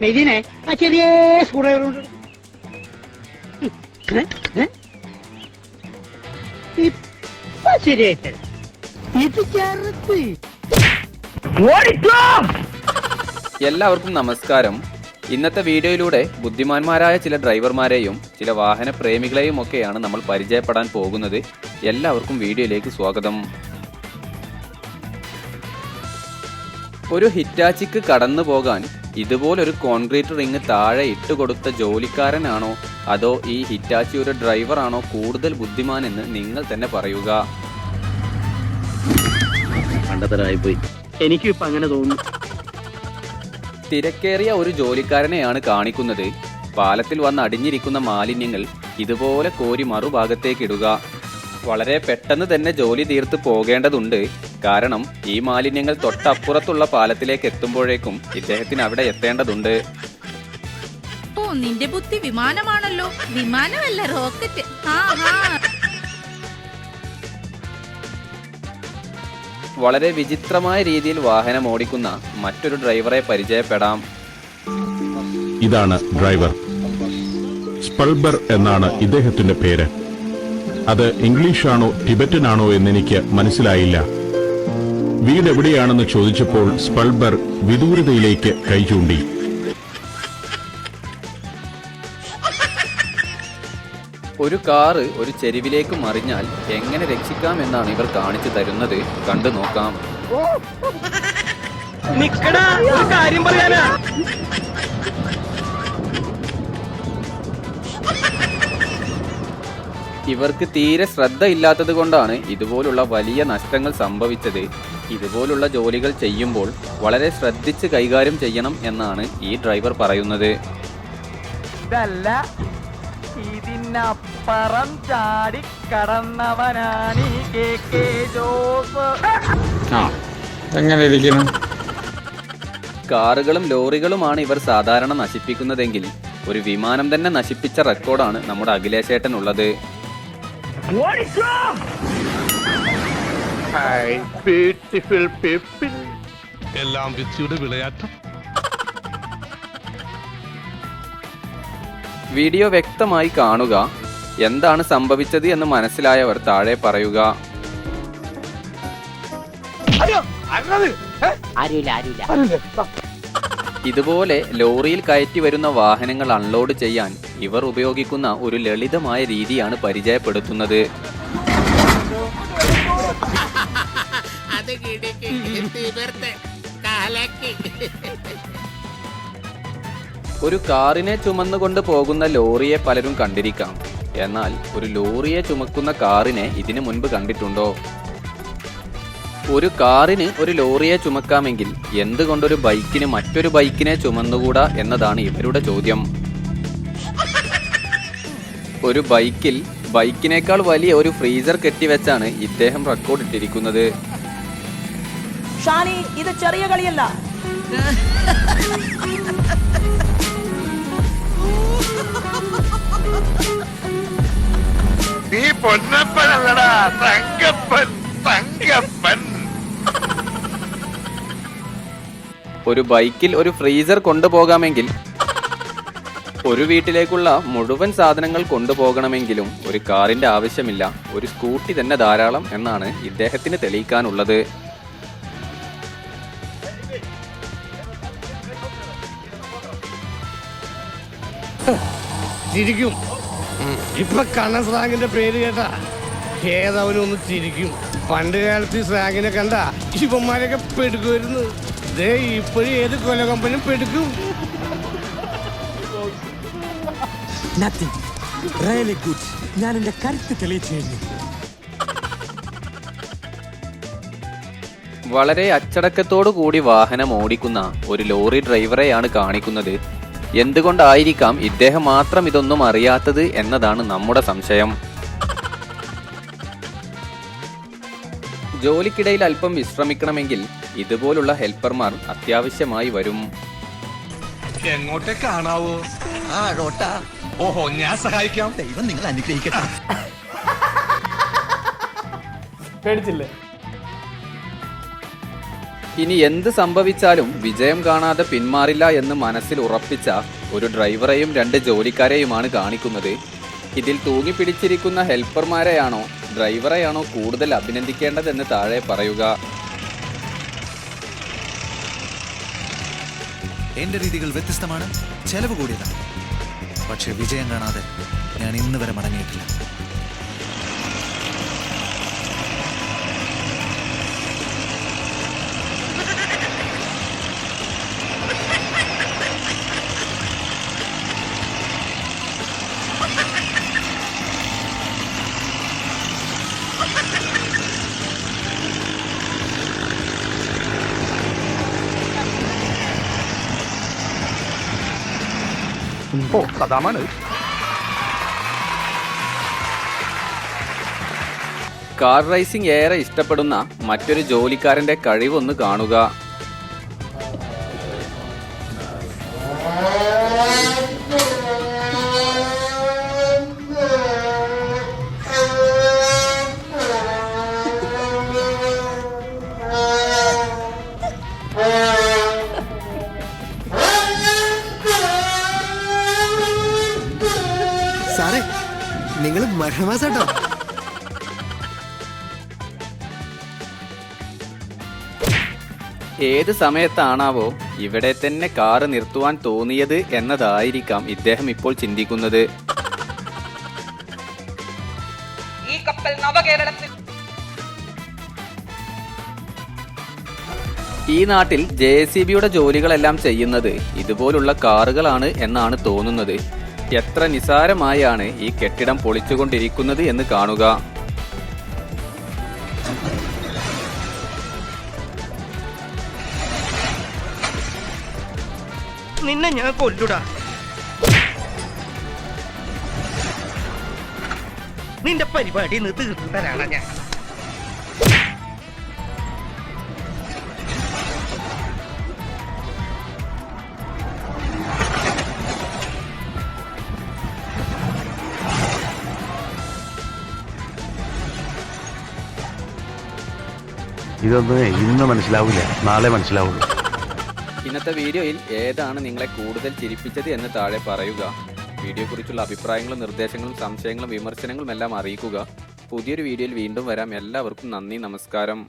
ഇതിനെ ആ ചെറിയ സ്ക്രൂ? ഏ? ഇപ്പൊ ശരിയായിട്ട് ഇത് ഓടിക്കോ എല്ലാവർക്കും നമസ്കാരം. ഇന്നത്തെ വീഡിയോയിലൂടെ ബുദ്ധിമാന്മാരായ ചില ഡ്രൈവർമാരെയും ചില വാഹന പ്രേമികളെയും ഒക്കെയാണ് നമ്മൾ പരിചയപ്പെടാൻ പോകുന്നത്. എല്ലാവർക്കും വീഡിയോയിലേക്ക് സ്വാഗതം. ഒരു ഹിറ്റാച്ചിക്ക് കടന്നു പോകാൻ ഇതുപോലൊരു കോൺക്രീറ്റ് റിങ് താഴെ ഇട്ട് കൊടുത്ത ജോലിക്കാരനാണോ? അതോ ഈ ഹിറ്റാച്ചി ഒരു ഡ്രൈവറാണോ കൂടുതൽ ബുദ്ധിമാൻ എന്ന് നിങ്ങൾ തന്നെ പറയുക. പോയി എനിക്കും ഇപ്പൊ അങ്ങനെ തോന്നുന്നു. തിരക്കേറിയ ഒരു ജോലിക്കാരനെയാണ് കാണിക്കുന്നത്. പാലത്തിൽ വന്ന് അടിഞ്ഞിരിക്കുന്ന മാലിന്യങ്ങൾ ഇതുപോലെ കോരി മറുഭാഗത്തേക്ക് ഇടുക. വളരെ പെട്ടെന്ന് തന്നെ ജോലി തീർത്ത് പോകേണ്ടതുണ്ട്. കാരണം ഈ മാലിന്യങ്ങൾ തൊട്ടപ്പുറത്തുള്ള പാലത്തിലേക്ക് എത്തുമ്പോഴേക്കും ഇദ്ദേഹത്തിന് അവിടെ എത്തേണ്ടതുണ്ട്. ഓ നിന്റെ ബുദ്ധി വിമാനമാണല്ലോ. വിമാനമല്ല റോക്കറ്റ്. വളരെ വിചിത്രമായ രീതിയിൽ വാഹനം ഓടിക്കുന്ന മറ്റൊരു ഡ്രൈവറെ പരിചയപ്പെടാം. ഇതാണ് ഡ്രൈവർ. സ്പൾബർ എന്നാണ് ഇദ്ദേഹത്തിന്റെ പേര്. അത് ഇംഗ്ലീഷാണോ ടിബറ്റനാണോ എന്നെനിക്ക് മനസ്സിലായില്ല. വീട് എവിടെയാണെന്ന് ചോദിച്ചപ്പോൾ സ്പൾബർ വിദൂരതയിലേക്ക് കൈ ചൂണ്ടി ഒരു കാറ് ഒരു ചെരുവിലേക്ക് മറിഞ്ഞാൽ എങ്ങനെ രക്ഷിക്കാം എന്നാണ് ഇവർ കാണിച്ചു തരുന്നത് കണ്ടു നോക്കാം. നിക്കടാ ഒരു കാര്യം പറയാനാ. ഇവർക്ക് തീരെ ശ്രദ്ധ ഇല്ലാത്തത് കൊണ്ടാണ് ഇതുപോലുള്ള വലിയ നഷ്ടങ്ങൾ സംഭവിച്ചത്. ഇതുപോലുള്ള ജോലികൾ ചെയ്യുമ്പോൾ വളരെ ശ്രദ്ധിച്ച് കൈകാര്യം ചെയ്യണം എന്നാണ് ഈ ഡ്രൈവർ പറയുന്നത്. ഇതല്ല ഇതിനപ്പുറം ചാടി കടന്നവനാണ് ഈ കെ കെ ജോസ്. ആ. എങ്ങനെ ഇരിക്കുന്നു? കാറുകളും ലോറികളുമാണ് ഇവർ സാധാരണ നശിപ്പിക്കുന്നതെങ്കിൽ ഒരു വിമാനം തന്നെ നശിപ്പിച്ച റെക്കോർഡാണ് നമ്മുടെ അഖിലേശേട്ടനുള്ളത് ഓടിക്കോ! ബ്യൂട്ടിഫുൾ പീപ്പിൾ എല്ലാം വിച്ചിയുടെ വിളയാട്ടം. വീഡിയോ വ്യക്തമായി കാണുക. എന്താണ് സംഭവിച്ചത് എന്ന് മനസ്സിലായവർ താഴെ പറയുക. ഇതുപോലെ ലോറിയിൽ കയറ്റി വരുന്ന വാഹനങ്ങൾ അൺലോഡ് ചെയ്യാൻ ഇവർ ഉപയോഗിക്കുന്ന ഒരു ലളിതമായ രീതിയാണ് പരിചയപ്പെടുത്തുന്നത്. കിടക്ക് തീവർത്ത് ഒരു കാറിനെ ചുമന്നുകൊണ്ട് പോകുന്ന ലോറിയെ പലരും കണ്ടിരിക്കാം. എന്നാൽ ഒരു ലോറിയെ ചുമക്കുന്ന കാറിനെ ഇതിനു മുൻപ് കണ്ടിട്ടുണ്ടോ? ഒരു കാറിന് ഒരു ലോറിയെ ചുമക്കാമെങ്കിൽ എന്തുകൊണ്ടൊരു ബൈക്കിന് മറ്റൊരു ബൈക്കിനെ ചുമന്നുകൂടാ എന്നതാണ് ഇവരുടെ ചോദ്യം. ഒരു ബൈക്കിൽ ബൈക്കിനേക്കാൾ വലിയ ഒരു ഫ്രീസർ കെട്ടിവെച്ചാണ് ഇദ്ദേഹം റെക്കോർഡ് ഇട്ടിരിക്കുന്നത്. ഷാനി ഇത് ചെറിയ കളിയല്ല. നീ പൊന്നപ്പനല്ലടാ തങ്കപ്പൻ തങ്കപ്പൻ. ഒരു ബൈക്കിൽ ഒരു ഫ്രീസർ കൊണ്ടുപോകാമെങ്കിൽ ഒരു വീട്ടിലേക്കുള്ള മുഴുവൻ സാധനങ്ങൾ കൊണ്ടുപോകണമെങ്കിലും ഒരു കാറിന്റെ ആവശ്യമില്ല. ഒരു സ്കൂട്ടി തന്നെ ധാരാളം എന്നാണ് ഇദ്ദേഹത്തിന് തെളിയിക്കാനുള്ളത്. ചിരിക്കും. ഇപ്പൊ കണ്ണൻ സ്രാങ്കിന്റെ പേര് കേട്ടാ? ഒന്ന് ചിരിക്കും. പണ്ട് കാലത്ത് ഈ സ്രാങ്കിനെ കണ്ട ഇവന്മാരൊക്കെ പെടുക്കുമായിരുന്നു. ദേ ഇപ്പോഴും ഏത് കൊല കമ്പനും പെടുക്കും. നത്തിങ് റിയലി ഗുഡ് ഞാൻ എന്റെ കരുത്ത് തെളിയിച്ചു കഴിഞ്ഞു. വളരെ അച്ചടക്കത്തോടു കൂടി വാഹനം ഓടിക്കുന്ന ഒരു ലോറി ഡ്രൈവറെയാണ് കാണിക്കുന്നത്. എന്തുകൊണ്ടായിരിക്കാം ഇദ്ദേഹം മാത്രം ഇതൊന്നും അറിയാത്തത് എന്നതാണ് നമ്മുടെ സംശയം. ജോലിക്കിടയിൽ അല്പം വിശ്രമിക്കണമെങ്കിൽ ഇതുപോലുള്ള ഹെൽപ്പർമാർ അത്യാവശ്യമായി വരും. എങ്ങോട്ടേ കാണാവോ? ആ ഓഹോ ഞാൻ സഹായിക്കാം. ദൈവം നിങ്ങൾ അനുഗ്രഹിക്കട്ടെ. പേടിച്ചില്ലേ? ഇനി എന്ത് സംഭവിച്ചാലും വിജയം കാണാതെ പിന്മാറില്ല എന്ന് മനസ്സിൽ ഉറപ്പിച്ച ഒരു ഡ്രൈവറെയും രണ്ട് ജോലിക്കാരെയുമാണ് കാണിക്കുന്നത്. ഇതിൽ തൂങ്ങിപ്പിടിച്ചിരിക്കുന്ന ഹെൽപ്പർമാരെയാണോ ഡ്രൈവറെയാണോ കൂടുതൽ അഭിനന്ദിക്കേണ്ടതെന്ന് താഴെ പറയുക. എന്റെ രീതികൾ വ്യത്യസ്തമാണ് ചെലവ് കൂടിയതാണ്. പക്ഷെ വിജയം കാണാതെ ഞാൻ ഇന്ന് വരെ മടങ്ങിയിട്ടില്ല. കാർ റേസിംഗ് ഏറെ ഇഷ്ടപ്പെടുന്ന മറ്റൊരു ജോലിക്കാരന്റെ കഴിവൊന്ന് കാണുക. നിങ്ങൾ മഹമാസാട്ടോ ഏത് സമയത്താണാവോ ഇവിടെ തന്നെ കാറ് നിർത്തുവാൻ തോന്നിയത് എന്നതായിരിക്കാം ഇദ്ദേഹം ഇപ്പോൾ ചിന്തിക്കുന്നത്. ഈ കപ്പൽ നവകേരളത്തിൽ ഈ നാട്ടിൽ ജെ സി ബിയുടെ ജോലികളെല്ലാം ചെയ്യുന്നത് ഇതുപോലുള്ള കാറുകളാണ് എന്നാണ് തോന്നുന്നത്. എത്ര നിസാരമായാണ് ഈ കെട്ടിടം പൊളിച്ചുകൊണ്ടിരിക്കുന്നത് എന്ന് കാണുക. നിന്നെ ഞാൻ കൊല്ലുടാ. നിന്റെ പരിപാടി നിന്ന് തീർന്നു തരാണ ഞാൻ. ഇതൊന്നും ഇന്ന് മനസ്സിലാവില്ല നാളെ മനസ്സിലാവുള്ളൂ ഇന്നത്തെ വീഡിയോയിൽ ഏതാണ് നിങ്ങളെ കൂടുതൽ ചിരിപ്പിച്ചത് എന്ന് താഴെ പറയുക. വീഡിയോയെക്കുറിച്ചുള്ള അഭിപ്രായങ്ങളും നിർദ്ദേശങ്ങളും സംശയങ്ങളും വിമർശനങ്ങളും എല്ലാം അറിയിക്കുക. പുതിയൊരു വീഡിയോയിൽ വീണ്ടും വരാം. എല്ലാവർക്കും നന്ദി നമസ്കാരം.